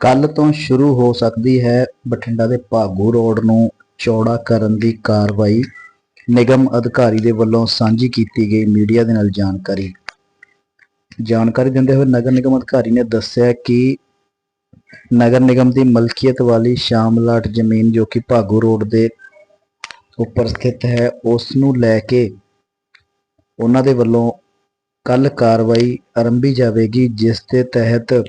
ਕੱਲ ਤੋਂ ਸ਼ੁਰੂ ਹੋ ਸਕਦੀ ਹੈ ਬਠਿੰਡਾ ਦੇ ਭਾਗੂ ਰੋਡ ਨੂੰ ਚੌੜਾ ਕਰਨ ਦੀ ਕਾਰਵਾਈ। ਨਿਗਮ ਅਧਿਕਾਰੀ ਦੇ ਵੱਲੋਂ ਸਾਂਝੀ ਕੀਤੀ ਗਈ ਮੀਡੀਆ ਦੇ ਨਾਲ ਜਾਣਕਾਰੀ। ਜਾਣਕਾਰੀ ਦਿੰਦੇ ਹੋਏ ਨਗਰ ਨਿਗਮ ਅਧਿਕਾਰੀ ਨੇ ਦੱਸਿਆ ਕਿ ਨਗਰ ਨਿਗਮ ਦੀ ਮਲਕੀਅਤ ਵਾਲੀ ਸ਼ਾਮਲਾਟ ਜ਼ਮੀਨ ਜੋ ਕਿ ਭਾਗੂ ਰੋਡ ਦੇ ਉੱਪਰ ਸਥਿਤ ਹੈ, ਉਸ ਨੂੰ ਲੈ ਕੇ ਉਹਨਾਂ ਦੇ ਵੱਲੋਂ ਕੱਲ ਕਾਰਵਾਈ ਆਰੰਭੀ ਜਾਵੇਗੀ, ਜਿਸ ਦੇ ਤਹਿਤ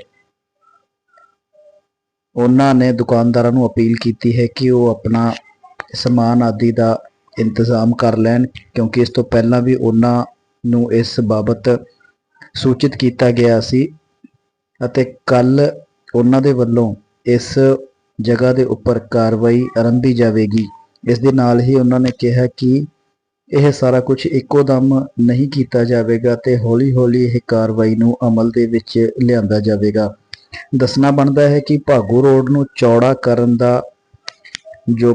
ਉਹਨਾਂ ਨੇ ਦੁਕਾਨਦਾਰਾਂ ਨੂੰ ਅਪੀਲ ਕੀਤੀ ਹੈ ਕਿ ਉਹ ਆਪਣਾ ਸਮਾਨ ਆਦਿ ਦਾ ਇੰਤਜ਼ਾਮ ਕਰ ਲੈਣ, ਕਿਉਂਕਿ ਇਸ ਤੋਂ ਪਹਿਲਾਂ ਵੀ ਉਹਨਾਂ ਨੂੰ ਇਸ ਬਾਬਤ ਸੂਚਿਤ ਕੀਤਾ ਗਿਆ ਸੀ ਅਤੇ ਕੱਲ ਉਹਨਾਂ ਦੇ ਵੱਲੋਂ ਇਸ ਜਗ੍ਹਾ ਦੇ ਉੱਪਰ ਕਾਰਵਾਈ ਆਰੰਭੀ ਜਾਵੇਗੀ। ਇਸ ਦੇ ਨਾਲ ਹੀ ਉਹਨਾਂ ਨੇ ਕਿਹਾ ਕਿ ਇਹ ਸਾਰਾ ਕੁਝ ਇੱਕੋ ਦਮ ਨਹੀਂ ਕੀਤਾ ਜਾਵੇਗਾ ਤੇ ਹੌਲੀ-ਹੌਲੀ ਇਹ ਕਾਰਵਾਈ ਨੂੰ ਅਮਲ ਦੇ ਵਿੱਚ ਲਿਆਂਦਾ ਜਾਵੇਗਾ। ਦੱਸਣਾ ਬਣਦਾ ਹੈ ਕਿ ਭਾਗੂ ਰੋਡ ਨੂੰ ਚੌੜਾ ਕਰਨ ਦਾ ਜੋ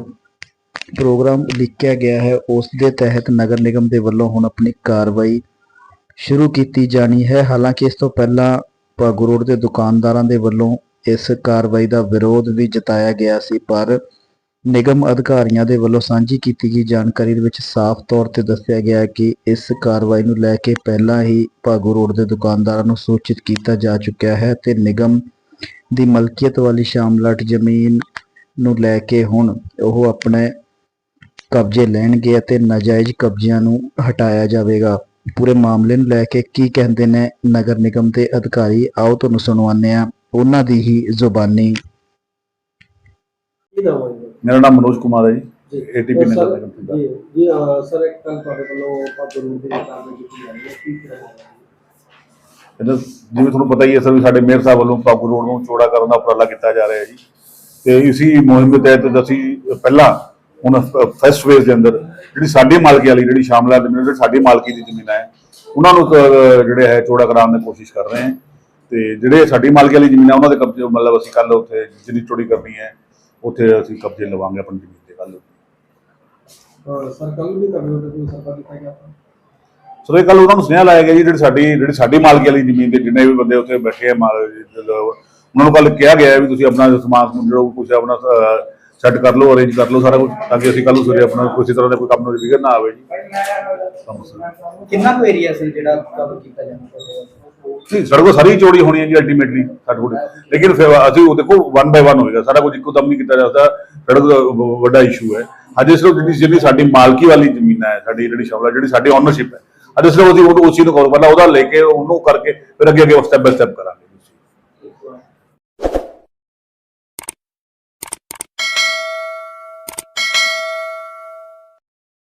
ਪ੍ਰੋਗਰਾਮ ਲਿਖਿਆ ਗਿਆ ਹੈ, ਉਸ ਦੇ ਤਹਿਤ ਨਗਰ ਨਿਗਮ ਦੇ ਵੱਲੋਂ ਹੁਣ ਆਪਣੀ ਕਾਰਵਾਈ ਸ਼ੁਰੂ ਕੀਤੀ ਜਾਣੀ ਹੈ। ਹਾਲਾਂਕਿ ਇਸ ਤੋਂ ਪਹਿਲਾਂ ਭਾਗੂ ਰੋਡ ਦੇ ਦੁਕਾਨਦਾਰਾਂ ਦੇ ਵੱਲੋਂ ਇਸ ਕਾਰਵਾਈ ਦਾ ਵਿਰੋਧ ਵੀ ਜਤਾਇਆ ਗਿਆ ਸੀ, ਪਰ ਨਿਗਮ ਅਧਿਕਾਰੀਆਂ ਦੇ ਵੱਲੋਂ ਸਾਂਝੀ ਕੀਤੀ ਗਈ ਜਾਣਕਾਰੀ ਦੇ ਵਿੱਚ ਸਾਫ਼ ਤੌਰ ਤੇ ਦੱਸਿਆ ਗਿਆ ਹੈ ਕਿ ਇਸ ਕਾਰਵਾਈ ਨੂੰ ਲੈ ਕੇ ਪਹਿਲਾਂ ਹੀ ਭਾਗੂ ਰੋਡ ਦੇ ਦੁਕਾਨਦਾਰਾਂ ਨੂੰ ਸੂਚਿਤ ਕੀਤਾ ਜਾ ਚੁੱਕਿਆ ਹੈ ਤੇ ਨਿਗਮ ਦੀ ਮਲਕੀਅਤ ਵਾਲੀ ਸ਼ਾਮਲਾਟ ਜ਼ਮੀਨ ਨੂੰ ਲੈ ਕੇ ਹੁਣ ਉਹ ਆਪਣੇ ਕਬਜ਼ੇ ਲੈਣਗੇ ਅਤੇ ਨਾਜਾਇਜ਼ ਕਬਜ਼ਿਆਂ ਨੂੰ ਹਟਾਇਆ ਜਾਵੇਗਾ। ਪੂਰੇ ਮਾਮਲੇ ਨੂੰ ਲੈ ਕੇ ਕੀ ਕਹਿੰਦੇ ਨੇ ਨਗਰ ਨਿਗਮ ਦੇ ਅਧਿਕਾਰੀ, ਆਓ ਤੁਹਾਨੂੰ ਸੁਣਵਾਉਂਦੇ ਹਾਂ। ਉਹਨਾਂ ਦੀ ਹੀ ਜ਼ੁਬਾਨੀ। ਕੀ ਨਾਮ ਮੇਰਾ ਨਾਮ ਮਨੋਜ ਕੁਮਾਰ ਹੈ ਜੀ ਜੀ। ਸਰ, ਨਗਰ ਨਿਗਮ ਤੋਂ। ਜੀ ਜੀ ਸਰ ਇੱਕ ਤਾਂ ਤੁਹਾਡੇ ਵੱਲੋਂ ਪਾਗਰੂ ਦੇ ਕਾਰਵਾਈ ਕੀਤੀ ਜਾਂਦੀ ਹੈ। ਕੀ ਜਿਵੇਂ ਤੁਹਾਨੂੰ ਪਤਾ ਹੀ ਹੈ ਸਰ ਵੀ ਸਾਡੇ ਮੇਅਰ ਸਾਹਿਬ ਵੱਲੋਂ ਪਾਕੂ ਰੋਡ ਨੂੰ ਚੌੜਾ ਕਰਨ ਦਾ ਉਪਰਾਲਾ ਕੀਤਾ ਜਾ ਰਿਹਾ ਹੈ ਜੀ। ਤੇ ਇਸੀ ਮੁਹਿੰਮ ਦੇ ਤਹਿਤ ਅਸੀਂ ਪਹਿਲਾਂ ਹੁਣ ਫਸਟ ਫੇਜ਼ ਦੇ ਅੰਦਰ ਜਿਹੜੀ ਸਾਡੀ ਮਾਲਕੀ ਵਾਲੀ ਜਿਹੜੀ ਸ਼ਾਮਲਾ ਜ਼ਮੀਨ ਸਾਡੀ ਮਾਲਕੀ ਦੀ ਜ਼ਮੀਨ ਹੈ ਉਹਨਾਂ ਨੂੰ ਜਿਹੜੇ ਹੈ ਚੌੜਾ ਕਰਾਉਣ ਦੀ ਕੋਸ਼ਿਸ਼ ਕਰ ਰਹੇ ਹਾਂ। ਤੇ ਜਿਹੜੇ ਸਾਡੀ ਮਾਲਕੀ ਵਾਲੀ ਜ਼ਮੀਨ ਹੈ ਉਹਨਾਂ ਦੇ ਕਬਜ਼ੇ ਮਤਲਬ ਅਸੀਂ ਕੱਲ ਉੱਥੇ ਜਿੰਨੀ ਚੌੜੀ ਕਰਨੀ ਹੈ ਉੱਥੇ ਅਸੀਂ ਕਬਜ਼ੇ ਲਵਾਂਗੇ ਆਪਣੀ ਜ਼ਮੀਨ ਤੇ ਕੱਲ ਸਰ ਕੱਲ ਵੀ ਤੁਹਾਡੇ ਵੱਲੋਂ ਕੋਈ ਸਰਕਾਰ ਦਿੱਤਾ ਗਿਆ ਆਪਾਂ ਸੋ ਇਹ ਕੱਲ ਉਹਨਾਂ ਨੂੰ ਸੁਨੇਹਾ ਲਾਇਆ ਗਿਆ ਜੀ ਜਿਹੜੀ ਸਾਡੀ ਜਿਹੜੀ ਸਾਡੀ ਮਾਲਕੀ ਵਾਲੀ ਜ਼ਮੀਨ ਤੇ ਜਿੰਨੇ ਵੀ ਬੰਦੇ ਉੱਥੇ ਬੈਠੇ ਆ ਮਾਲ- ਉਹਨਾਂ ਨੂੰ ਕੱਲ ਕਿਹਾ ਗਿਆ ਵੀ ਤੁਸੀਂ ਆਪਣਾ ਸਮਾਨ ਸਮੂਨ ਜਿਹੜਾ ਕੁਝ ਆਪਣਾ ਸੈੱਟ ਕਰ ਲਓ ਅਰੇਂਜ ਕਰ ਲਓ ਸਾਰਾ ਕੁਝ ਤਾਂ ਕਿ ਅਸੀਂ ਕੱਲ ਨੂੰ ਸਵੇਰੇ ਆਪਣਾ ਕਿਸੇ ਤਰ੍ਹਾਂ ਦਾ ਕੋਈ ਕੰਮ ਨੂੰ ਵਿਗੜ ਨਾ ਆਵੇ ਜੀ। ਕਿੰਨਾ ਕੁ ਏਰੀਆ ਸੀ ਜਿਹੜਾ ਕਵਰ ਕੀਤਾ ਜਾਣਾ ਸਾਡੇ ਕੋਲ ਸਾਰੀ ਚੌੜੀ ਹੋਣੀ ਹੈ ਜੀ ਅਲਟੀਮੇਟਲੀ ਸਾਡੇ ਕੋਲ। ਲੇਕਿਨ ਫਿਰ ਅਸੀਂ ਉਹ ਦੇਖੋ ਵਨ ਬਾਈ ਵਨ ਹੋਏਗਾ। ਸਾਰਾ ਕੁਝ ਇੱਕੋ ਦਮ ਨਹੀਂ ਕੀਤਾ ਜਾ ਸਕਦਾ। ਸਾਡੇ ਕੋਲ ਵੱਡਾ ਇਸ਼ੂ ਹੈ। ਅਜੇ ਸਿਰਫ ਜਿਹੜੀ ਜਿਹੜੀ ਸਾਡੀ ਮਾਲਕੀ ਵਾਲੀ ਜ਼ਮੀਨ ਹੈ, ਸਾਡੀ ਜਿਹੜੀ ਸ਼ਮਲਾ ਜਿਹੜੀ ਸਾਡੀ ਓਨਰਸ਼ਿਪ ਹੈ। ਅਜੇ ਸਿਰਫ ਲਈ ਅਸੀਂ ਉਹਨੂੰ ਉਸੇ ਨੂੰ ਕਰੋ ਪਹਿਲਾਂ ਉਹਦਾ ਲੈ ਕੇ, ਉਹਨੂੰ ਕਰਕੇ, ਫਿਰ ਅੱਗੇ ਅੱਗੇ ਸਟੈਪ ਬਾਈ ਸਟੈਪ ਕਰਾਂਗੇ।